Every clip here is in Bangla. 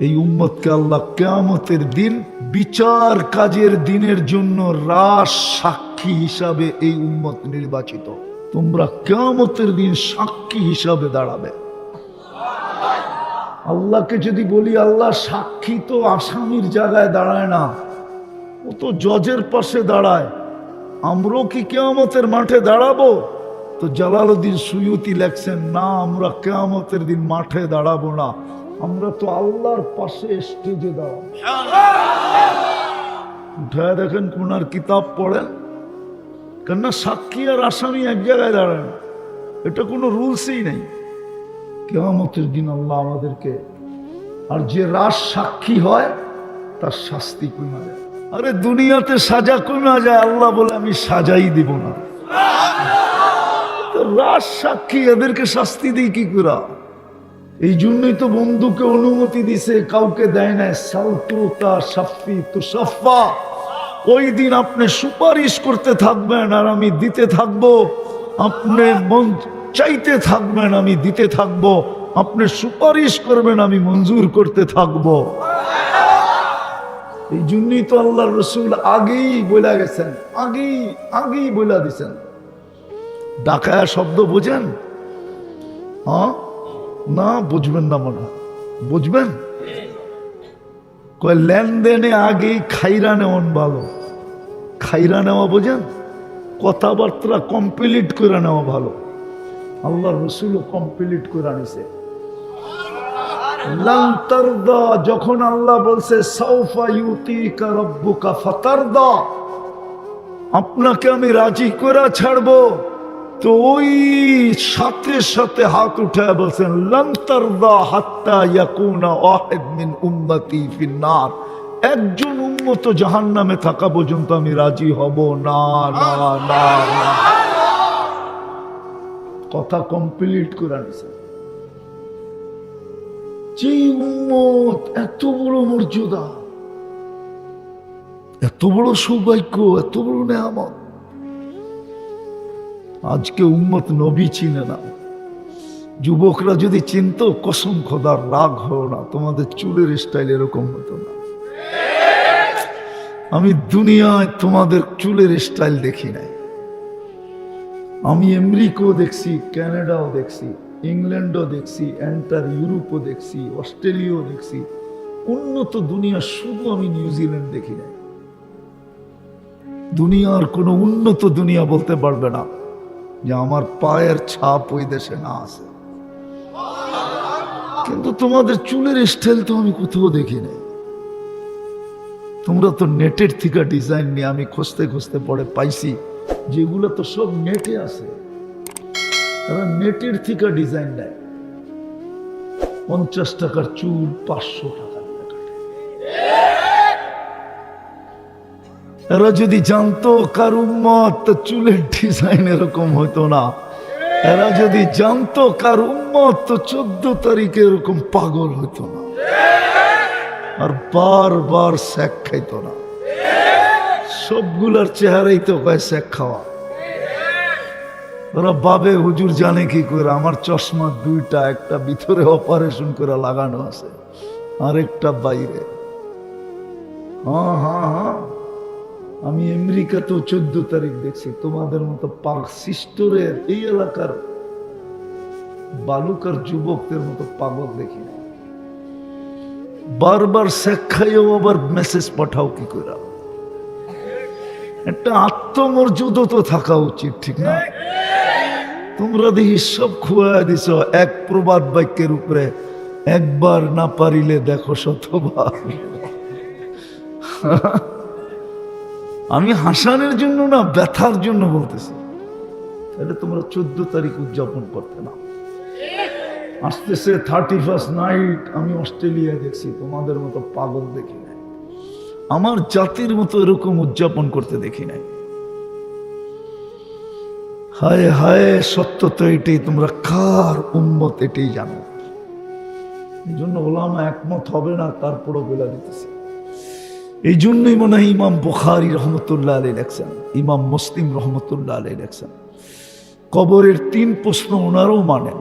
এই উম্মতকে আল্লাহ কেয়ামতের দিন বিচার কাজের দিনের জন্য রাস সাক্ষী হিসাবে এই উম্মত নির্বাচিত। তোমরা কেয়ামতের দিন সাক্ষী হিসাবে দাঁড়াবে। আল্লাহকে যদি বলি, আল্লাহ সাক্ষী তো আসামির জায়গায় দাঁড়ায় না, ও তো জজের পাশে দাঁড়ায়, আমরাও কি কেয়ামতের মাঠে দাঁড়াবো? তো জালালউদ্দিন সুয়ুতি লেখছেন, না, আমরা কেয়ামতের দিন মাঠে দাঁড়াবো না। আমরা তো আল্লাহর পাশে স্টেজে দাঁড়াবো উঠায় দেখেন কোনার কিতাব পড়েন কেননা সাক্ষী আর আসামি এক জায়গায় দাঁড়ান এটা কোনো রুলসই নেই। কেয়ামতের দিন আল্লাহ আমাদেরকে আর যে রাস সাক্ষী হয়, তার শাস্তি কমা যায় আরে দুনিয়াতে সাজা কমা যায়, আল্লাহ বলে আমি সাজাই দিব না। তো রাস সাক্ষী এদেরকে শাস্তি দিই কি করা এই জন্যই তো বন্ধুকে অনুমতি দিছে, কাউকে দেয় না সালতুতা, সাফি তো সাফা ওই দিন আপনি সুপারিশ করতে থাকবেন আর আমি দিতে থাকব। আপনি মন চাইতে থাকবেন, আমি দিতে থাকব। আপনি সুপারিশ করবেন, আমি মঞ্জুর করতে থাকব। এই জন্যই তো আল্লাহ রসুল আগেই বলে গেছেন, আগেই আগেই বলে দিছেন। ডাকায়া শব্দ বোঝেন? হ্যাঁ? না বুঝবেন না মনে। বুঝবেন? কয়, লেনদেনে আগেই খাইরা নেওয়ান ভালো। খাইরা নেওয়া বোঝেন? কথাবার্তা কমপ্লিট করে নেওয়া ভালো। আল্লাহ রসুলও কমপ্লিট করে আনিছে যখন আল্লাহ বলছে আপনাকে আমি রাজি করে ছাড়বো। তো ওই সাথে সাথে হাত উঠে বলছেন লন্তরদা হাত্তা ইয়াকুনা ওয়াহিদ মিন একজন উম্মত জাহান্নামে থাকা পর্যন্ত আমি রাজি হব। না না না কথা কমপ্লিট করে আনিছে। যে উম্মত এত বড় মর্যাদা, এত বড় সৌভাগ্য, এত বড় নেয়ামত আজকে উম্মত নবী চিনে না। যুবকরা যদি চিনত, কসম খোদার রাগ হও না। তোমাদের চুলের স্টাইল এরকম হতো না। আমি দুনিয়ায় তোমাদের চুলের স্টাইল দেখি নাই। আমি আমেরিকাও দেখছি, কানাডাও দেখছি, ইংল্যান্ডও দেখছি, এন্টার ইউরোপও দেখছি, অস্ট্রেলিয়াও দেখছি। উন্নত দুনিয়া শুধু আমি নিউজিল্যান্ড দেখি নাই। দুনিয়ার কোনো উন্নত দুনিয়া বলতে পারবে না। যে আমার পায়ের ছাপ ওই দেশে না আছে। কিন্তু তোমাদের চুলের স্টাইল তো আমি কোথাও দেখি নাই তোমরা তো নেটের থেকে ডিজাইন নিয়ে আমি খুঁজতে খুঁজতে পরে পাইছি, যেগুলো তো সব নেটে আছে। তারা নেটের থেকে ডিজাইন দেয় পঞ্চাশ টাকার চুল পাঁচশো টাকা। এরা যদি জানতো কার উম্মত তো চুলের ডিজাইন এরকম হতো না। এরা যদি জানতো কার উম্মত তো চোদ্দ তারিখে এরকম পাগল হতো না। আর বারবার স্যাক খাইতো না। সবগুলার চেহারাই তো কয় স্যাক খাওয়া। ওরা বাবে হুজুর জানে কি করে? আমার চশমা দুইটা, একটা ভিতরে অপারেশন করে লাগানো আছে, আরেকটা বাইরে। হ্যাঁ হ্যাঁ হ্যাঁ। আমি আমেরিকাতেও চোদ্দ তারিখ দেখছি। তোমাদের মতো পার্ক সিস্টরের এই এলাকার বালুকার যুবকদের মতো পাগল দেখি বারবার শেখাইও আবার মেসেজ পাঠাও কি করে একটা আত্মমর্যাদা তো থাকা উচিত, ঠিক না? তোমরা দেখি সব খুয়া দিছ, এক প্রবাদ বাক্যের উপরে, একবার না পারিলে দেখো শতবার আমি হাসানের জন্য না, ব্যথার জন্য বলতেছি। তাহলে তোমরা চোদ্দ তারিখ উদযাপন করতে না আসতেছে থার্টি ফার্স্ট নাইট আমি অস্ট্রেলিয়া দেখছি, তোমাদের মতো পাগল দেখি নাই। আমার জাতির মতো এরকম উদযাপন করতে দেখি নাই। হায় হায়, সত্য তো এটাই, তোমরা কার উন্মত এটাই জানো? এই জন্য ওলামা একমত হবে না, তারপরও বেলা দিতেছি। এই জন্যই মনে হয় ইমাম বুখারি রহমতুল্লাহ আলী লেখছেন, ইমাম মুসলিম রহমতুল্লাহ আলী লেখছেন। কবরের তিন প্রশ্ন ওনারও মানেন,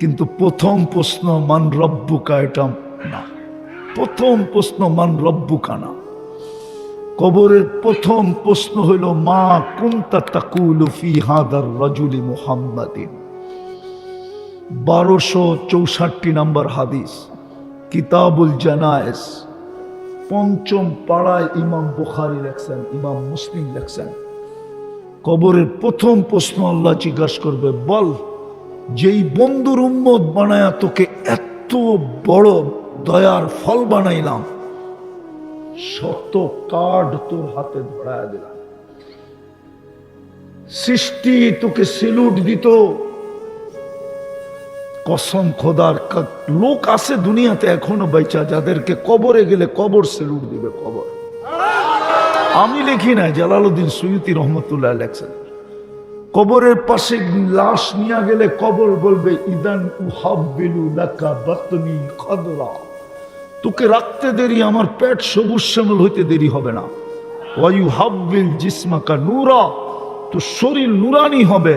কিন্তু প্রথম প্রশ্ন মান রব্বুকা এটা না। প্রথম প্রশ্ন মান রব্বু কানা কবরের প্রথম প্রশ্ন হইল মা কুন্তা তাকুলু ফি হাদার রাজুলি মুহাম্মাদিন। বারোশো চৌষট্টি নম্বর হাদিস, কিতাবুল জানায়েস। পঞ্চম পাড়ায় ইমাম বুখারি লেখছেন, ইমাম মুসলিম লেখছেন। কবরের প্রথম প্রশ্ন আল্লাহ জিজ্ঞাসা করবে, বল, যেই বন্ধুর উম্মত বানায়া তোকে এত বড় দয়ার ফল বানাইলাম, শত কার্ড তোর হাতে ধরায় দিলাম। সৃষ্টি তোকে সেলুট দিত কসম খোদার লোক আছে দুনিয়াতে এখনও বাইচা যাদেরকে কবরে গেলে কবর সেলুট দিবে কবর। আমি লিখি না জালালউদ্দিন সৈয়দি রহমতুল্লাহ লেখছেন। কবরের পাশে লাশ নিয়ে গেলে কবর বলবে, ইদান উহাব্বিলু লাকা বাতনি খদরা। তোকে রাখতে দেরি, আমার পেট সবুজ শ্যামল হইতে দেরি হবে না। ওয়ায়ু হাব্বিল জিসমাকা নূরা। তো শরীর নুরানি হবে।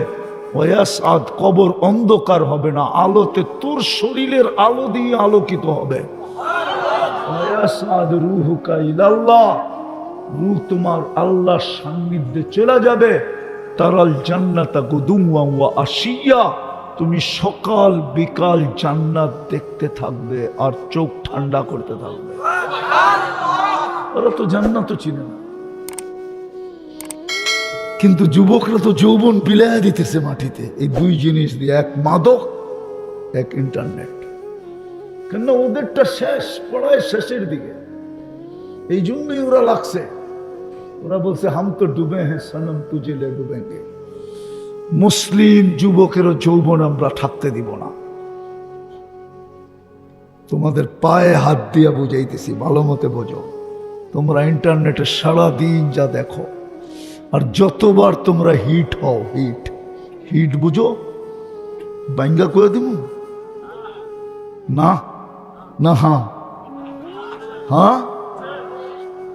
ওয়াস আদ, কবর অন্ধকার হবে না, আলোতে তোর শরীরের আলো দিয়ে আলোকিত হবে। রূহ তোমার আল্লাহর সান্নিধ্যে চলে যাবে। তারাল জান্নাতা গুদুমা আশিয়া, তুমি সকাল বিকাল জান্নাত দেখতে থাকবে আর চোখ ঠান্ডা করতে থাকবে। ওরা তো জান্নাতও চিনে না। কিন্তু যুবকরা তো যৌবন বিলায় দিতেছে মাটিতে। এই দুই জিনিস দিয়ে, এক মাদক, এক ইন্টারনেট কেন ওদেরটা শেষ, পড়ায় শেষের দিকে। এই জন্যই ওরা লাগছে। ওরা বলছে, হাম তো ডুবে হ্যাঁ সনম তুঝে লে ডুবেঙ্গে। মুসলিম যুবকেরও যৌবন আমরা থাকতে দিব না। তোমাদের পায়ে হাত দিয়ে বুঝাইতেছি, ভালো মতে বোঝো। তোমরা ইন্টারনেটে সারা দিন যা দেখো। আর যতবার তোমরা হিট হও হিট হিট বুঝো? বাঙ্গা করে দিব না না হ্যাঁ হ্যাঁ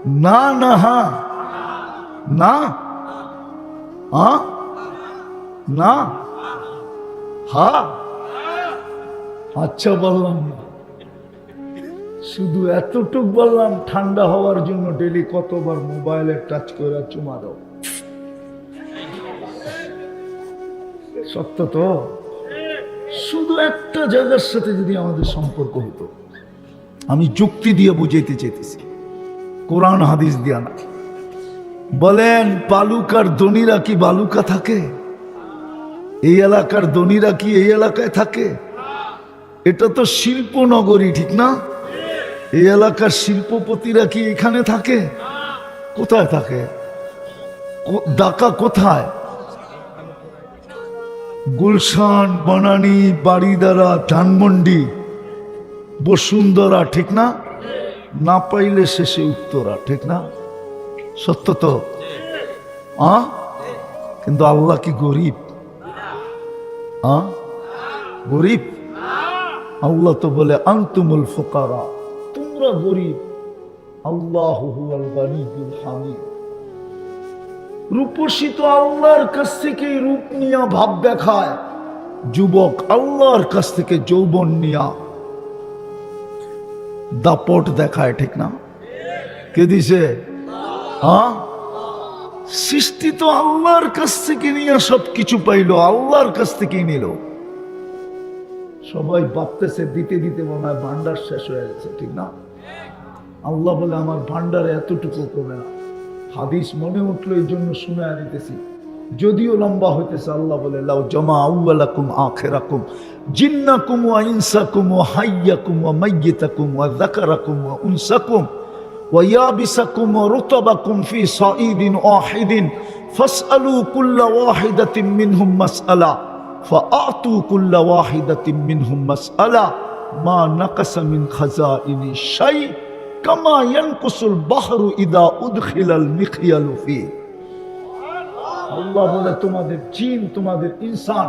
না না হ্যাঁ না? হ্যাঁ না? হা? আচ্ছা বললাম না। শুধু এতটুক বললাম, ঠান্ডা হওয়ার জন্য ডেলি কতবার মোবাইলে টাচ করে চুমা দাও। সত্য তো? শুধু একটা জায়গার সাথে যদি আমাদের সম্পর্ক হতো, আমি যুক্তি দিয়ে বুঝাইতে চাইতেছি। কোরআন, হাদিস দিয়া না। বলেন, বালুকার দনিরা কি বালুকা থাকে? এই এলাকার দনিরা কি এই এলাকায় থাকে? এটা তো শিল্প নগরী ঠিক না? এই এলাকার শিল্পপতিরা কি এখানে থাকে? কোথায় থাকে? কো- ঢাকা কোথায়? গুলশান, বনানী বাড়িদারা ধানমন্ডি, বসুন্ধরা, ঠিক না? না পাইলে শেষে উত্তরা, ঠিক না? সত্য তো? আ? কিন্তু আল্লাহ কি গরিব? আ? গরিব? আল্লাহ তো বলে, আন্তুমুল ফোকারা তোমরা গরিব। আল্লাহ হামিদ। রূপসী তো আল্লাহর কাছ থেকে রূপ নিয়া ভাব দেখায়। যুবক আল্লাহর কাছ থেকে যৌবন নিয়া। দাপট দেখায়, ঠিক না? কে দিছে? হ্যাঁ? সৃষ্টি তো আল্লাহর কাছ থেকে নিয়ে সব কিছু পাইলো, আল্লাহর কাছ থেকেই নিল। সবাই ভাবতেছে, দিতে দিতে মনে হয় ভান্ডার শেষ হয়ে গেছে, ঠিক না? আল্লাহ বলে, আমার ভান্ডারে এতটুকু কমে না। হাদিস মনে উঠল, এই জন্য শুনে দিতেছি। যদিও লম্বা হইতেছে, আল্লাহ বলে, লাউ জমা আউ্বালাকুম আখেরাকুম, জিন্নাকুম ওয়া ইনসাকুম ওয়া হাইয়াকুম ওয়া মাইয়িতাকুম ওয়া যাকারাকুম ওয়া উনসাকুম ওয়া ইয়াবিসাকুম ওয়া রুতাবাকুম ফি সাঈদিন ওয়াহিদিন, ফাসআলু কুল্লা ওয়াহিদাতিম মিনহুম মাসআলা, ফাআতু কুল্লা ওয়াহিদাতিম মিনহুম মাসআলা, মা নাকাসা মিন খাজাইনি শাই'ন কামা ইয়ানকুসুল বাহরু ইদা উদখিলাল মিখিয়ালু ফি। আল্লাহ বলে, তোমাদের জিন, তোমাদের ইনসান,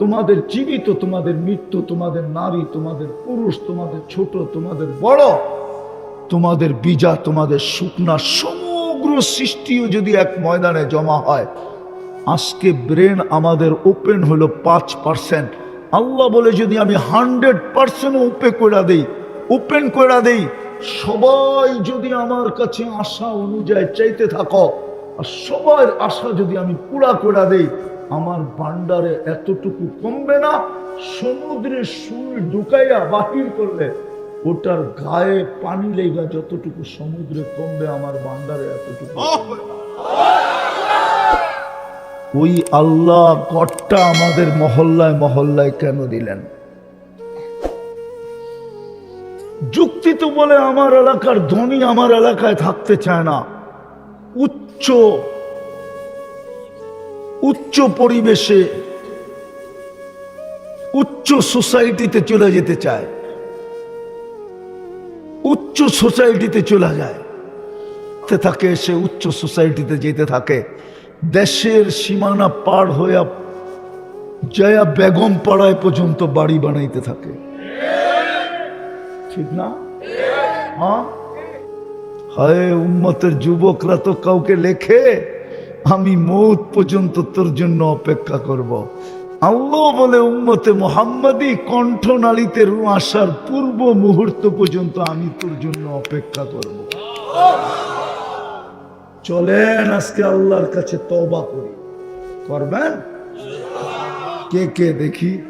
তোমাদের জীবিত, তোমাদের মৃত্যু, তোমাদের নারী, তোমাদের পুরুষ, তোমাদের ছোট, তোমাদের বড়, তোমাদের বীজা, তোমাদের শুকনা সমগ্র সৃষ্টিও যদি এক ময়দানে জমা হয়, আজকে ব্রেন আমাদের ওপেন হলো পাঁচ পার্সেন্ট। আল্লাহ বলে, যদি আমি হান্ড্রেড পার্সেন্ট ওপে করে দিই, ওপেন করে দিই সবাই যদি আমার কাছে আশা অনুযায়ী চাইতে থাকো আর সবার আশা যদি আমি পুরা করে দেই আমার ভান্ডারে এতটুকু কমবে না সমুদ্রে সুর ঢুকাইয়া বাহির করলে ওটার গায়ে পানি লেগা যতটুকু সমুদ্রে কমবে আমার ভান্ডারে এতটুকু ওই আল্লাহ গড়টা আমাদের মহল্লায় মহল্লায় কেন দিলেন? যুক্তি তো বলে আমার এলাকার ধনী আমার এলাকায় থাকতে চায় না। উচ্চ উচ্চ পরিবেশে, উচ্চ সোসাইটিতে চলে যেতে চায়। উচ্চ সোসাইটিতে চলে যায়। থাকে, সে উচ্চ সোসাইটিতে যেতে থাকে। দেশের সীমানা পার হইয়া জয়া বেগম পাড়ায় পর্যন্ত বাড়ি বানাইতে থাকে। ঠিক না? হ্যাঁ? হায় উম্মতের যুবকরা তো কাউকে লেখে, আমি মৌত পর্যন্ত তোর জন্য অপেক্ষা করব। আল্লাহ বলে, উম্মতে মোহাম্মদী কণ্ঠনালীতে রু আসার পূর্ব মুহূর্ত পর্যন্ত আমি তোর জন্য অপেক্ষা করব। চলেন আজকে আল্লাহর কাছে তবা করি। করবেন? কে কে দেখি?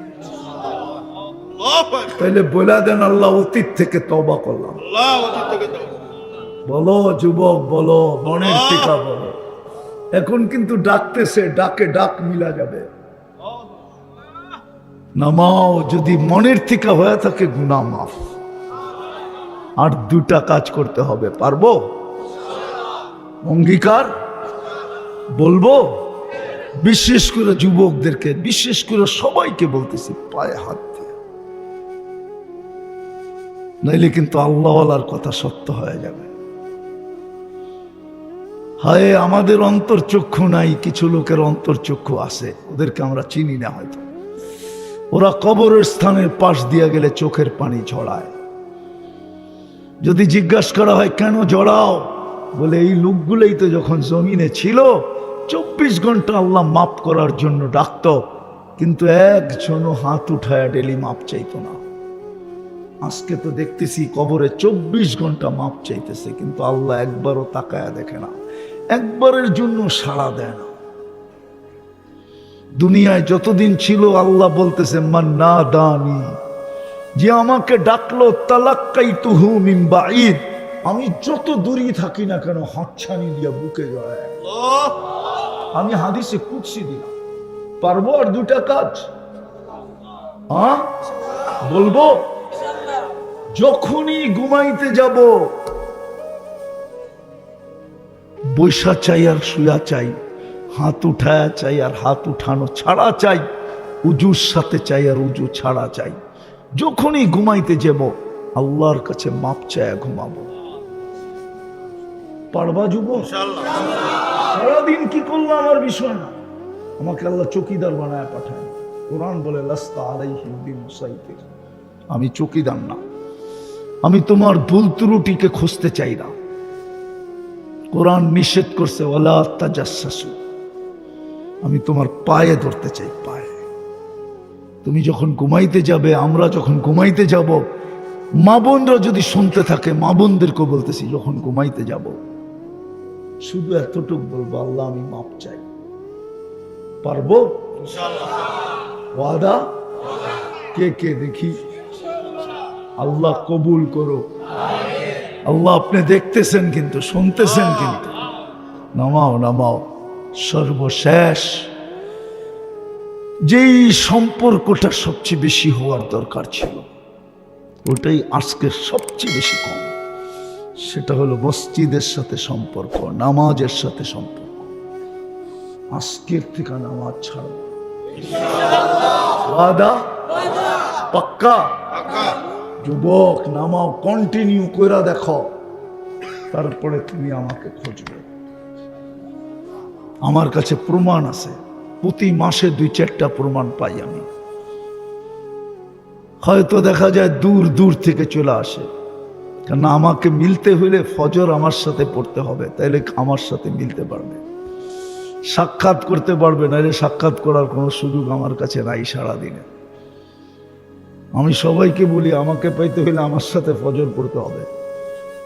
তাহলে বলে দেন আল্লাহ অতীত থেকে তবা করলাম। বলো যুবক বলো মনের টিকা বলো। এখন কিন্তু ডাকতেছে ডাকে ডাক মিলা যাবে। নামাও যদি মনের থেকে হয়ে থাকে গুনা মাফ। আর দুটা কাজ করতে হবে পারব? অঙ্গীকার? বলব? বিশেষ করে যুবকদেরকে বিশেষ করে সবাইকে বলতেছি পায়ে হাত নইলে কিন্তু আল্লাহওয়ালার কথা সত্য হয়ে যাবে। হায়, আমাদের অন্তর্চক্ষু নাই, কিছু লোকের অন্তর্চক্ষু আছে, ওদেরকে আমরা চিনি না হয়তো। ওরা কবরের স্থানের পাশ দিয়ে গেলে চোখের পানি ঝড়ায় যদি জিজ্ঞাসা করা হয়, কেন জড়াও? বলে, এই লোকগুলোই তো যখন জমিনে ছিল, চব্বিশ ঘণ্টা আল্লাহ মাপ করার জন্য ডাকত, কিন্তু একজনও হাত উঠায় ডেলি মাপ চাইতো না। আজকে তো দেখতেছি কবরে চব্বিশ ঘণ্টা মাপ চাইতেছে, কিন্তু আল্লাহ একবারও তাকায়া দেখে না। একবারের জন্য সাড়া দেয় না। দুনিয়ায় যতদিন ছিল, আল্লাহ বলতেছে মান্না দানি যে আমাকে ডাকলো তালাক্কাই তুহু মিম্বা আমি যত দূরই থাকি না কেন, হাতছানি দিয়া বুকে জড়ায় আমি হাদিসে কুৎসি দিলাম। পারব আর দুটা কাজ? হ্যাঁ বলব? যখনই ঘুমাইতে যাব বৈশা চাই আর শুয়া চাই হাত উঠায়া চাই আর হাত উঠানো ছাড়া চাই উজুর সাথে চাই আর উজু ছাড়া চাই। যখনই ঘুমাইতে যাব আল্লাহর কাছে মাপ চায়া ঘুমাবো। পারবা যুব সারাদিন কি করল আমার বিষয় না? আমাকে আল্লাহ চকিদার বানায় পাঠায়। কোরআন বলে লাস্তা আলাইহিম বিমুসাইতির আমি চকিদার না। আমি তোমার ভুল ত্রুটিকে খুঁজতে চাই না। কোরআন নিষেধ করছে ওলা তাজাসু আমি তোমার পায়ে ধরতে চাই পায়ে। তুমি যখন ঘুমাইতে যাবে আমরা যখন ঘুমাইতে যাব মা বোনরা যদি শুনতে থাকে মা বোনদেরকে বলতেছি যখন ঘুমাইতে যাব শুধু এতটুক বলব আল্লাহ আমি মাপ চাই। পারব? ওয়াদা? কে কে দেখি? আল্লাহ কবুল করো। আল্লাহ আপনি দেখতেছেন কিন্তু, শুনতেছেন কিন্তু। নামাও নামাও। সর্বশেষ, যেই সম্পর্কটা সবচেয়ে বেশি হওয়ার দরকার ছিল, ওটাই আজকের সবচেয়ে বেশি কম। সেটা হলো মসজিদের সাথে সম্পর্ক, নামাজের সাথে সম্পর্ক। আজকের থেকে নামাজ ছাড়ো। পাক্কা? যুবক, নামাও কন্টিনিউ কইরা দেখো। তারপরে তুমি আমাকে খুঁজবে। আমার কাছে প্রমাণ আছে। প্রতি মাসে দুই চারটা প্রমাণ পাই আমি। হয়তো দেখা যায় দূর দূর থেকে চলে আসে। কেন আমাকে মিলতে হইলে ফজর আমার সাথে পড়তে হবে, তাইলে আমার সাথে মিলতে পারবে। সাক্ষাৎ করতে পারবে নাহলে সাক্ষাৎ করার কোনো সুযোগ আমার কাছে নাই সারাদিনে। আমি সবাইকে বলি, আমাকে পাইতে হলে আমার সাথে ফজর পড়তে হবে।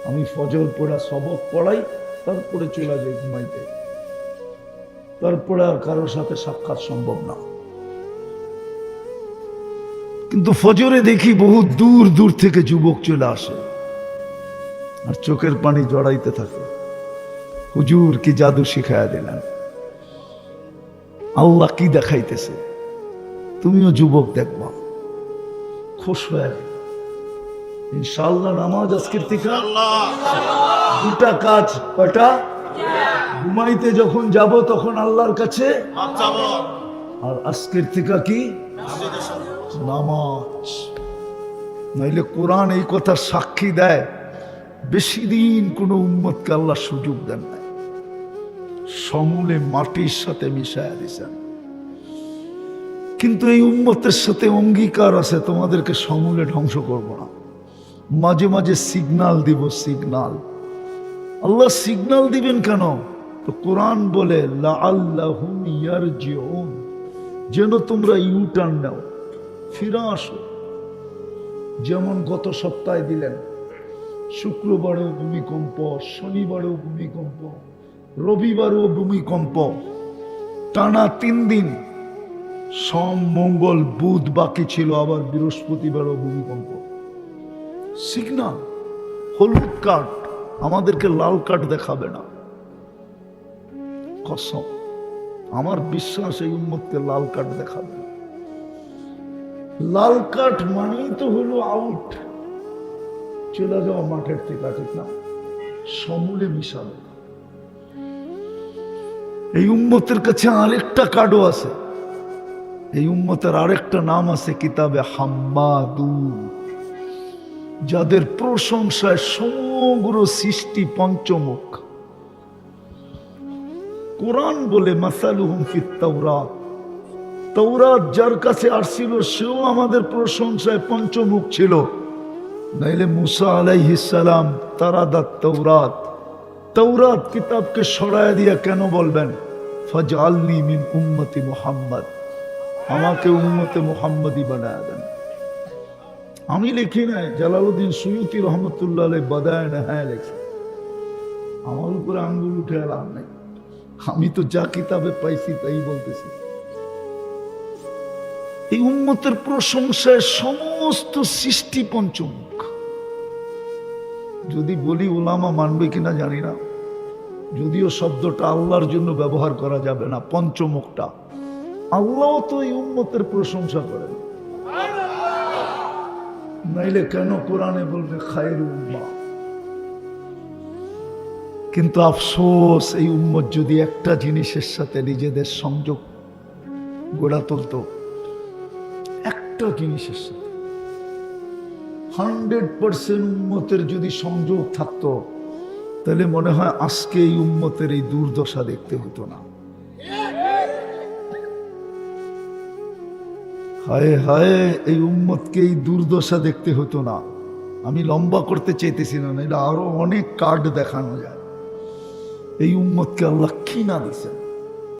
আমি ফজর পড়া সবক পড়াই, তারপরে চলে যাই ঘুমাইতে। তারপরে আর কারোর সাথে সাক্ষাৎ সম্ভব না। কিন্তু ফজরে দেখি বহু দূর দূর থেকে যুবক চলে আসে আর চোখের পানি জড়াইতে থাকে। হুজুর কি জাদু শিখাইয়া দিলেন? আল্লাহ কি দেখাইতেছে? তুমিও যুবক দেখবা। খুশ হয়ে গেল। ইনশাল্লাহ নামাজ আজকের থেকে দুটা কাজ, কয়টা? ঘুমাইতে যখন যাব তখন আল্লাহর কাছে। আর আজকের থেকে কি? নামাজ। নাইলে কোরআন এই কথা সাক্ষী দেয়, বেশি দিন কোনো উম্মতকে আল্লাহ সুযোগ দেন নাই। সমূলে মাটির সাথে মিশায় দিছেন কিন্তু এই উম্মতের সাথে অঙ্গীকার আছে, তোমাদেরকে সমূলে ধ্বংস করব না। মাঝে মাঝে সিগনাল দিব সিগনাল আল্লাহ সিগনাল দিবেন কেন? তো কোরআন বলে যেন তোমরা ইউটার্ন নাও, ফিরে আসো। যেমন গত সপ্তাহে দিলেন, শুক্রবারেও ভূমিকম্প, শনিবারেও ভূমিকম্প, রবিবারেও ভূমিকম্প, টানা তিন দিন সোম, মঙ্গল, বুধ বাকি ছিল আবার বৃহস্পতিবারও ভূমিকম্প। সিগনাল হলুদ কার্ড আমাদেরকে লাল কার্ড দেখাবে না। কসম, আমার বিশ্বাস এই উন্মতকে লাল কার্ড দেখাবে না। লাল কার্ড মানেই তো হলো আউট চলে যাওয়া মাঠের থেকে, ঠিক না? সমূলে মিশাবে। এই উম্মতের কাছে আরেকটা কার্ডও আছে। এই উম্মতের আরেকটা নাম আছে কিতাবে হাম্মাদু যাদের প্রশংসায় সমগ্র সৃষ্টি পঞ্চমুখ। কোরআন বলে, মাসালুহুম তাওরাত। তৌরাত যার কাছে আসছিল, সেও আমাদের প্রশংসায় পঞ্চমুখ ছিল। নাইলে মুসা আলাইহিসালাম তারাদাত তৌরাত তৌরাত কিতাবকে সরায় দিয়া কেন বলবেন? ফজআলনি মিন উম্মতি মুহাম্মদ। আমাকে উন্মতে মুহাম্মদি বানায় দেন। আমি লিখি নাই, জালালউদ্দিন সুয়ুতি রহমতুল্লাহ বাদায় হ্যাঁ লেখছে। আমার উপরে আঙ্গুল উঠে এলাম নাই। আমি তো যা কিতাবে পাইছি তাই বলতেছি। এই উন্মতের প্রশংসায় সমস্ত সৃষ্টি পঞ্চমুখ। যদি বলি ওলামা মানবে কিনা জানি না। যদিও শব্দটা আল্লাহর জন্য ব্যবহার করা যাবে না, পঞ্চমুখটা। আল্লাহ তো এই উন্মতের প্রশংসা করেন নাইলে কেন কোরআনে বলবে খায়ের উম্মা কিন্তু আফসোস, এই উম্মত যদি একটা জিনিসের সাথে নিজেদের সংযোগ গড়া তুলতো, একটা জিনিসের সাথে। হান্ড্রেড পার্সেন্ট উম্মতের যদি সংযোগ থাকতো, তাহলে মনে হয় আজকে এই উম্মতের এই দুর্দশা দেখতে হতো না। হায় হায়, এই উম্মতকে এই দুর্দশা দেখতে হতো না। আমি লম্বা করতে চাইতেছি না এটা আরও অনেক কার্ড দেখানো যায়। এই উম্মতকে আল্লাহ না দিছেন।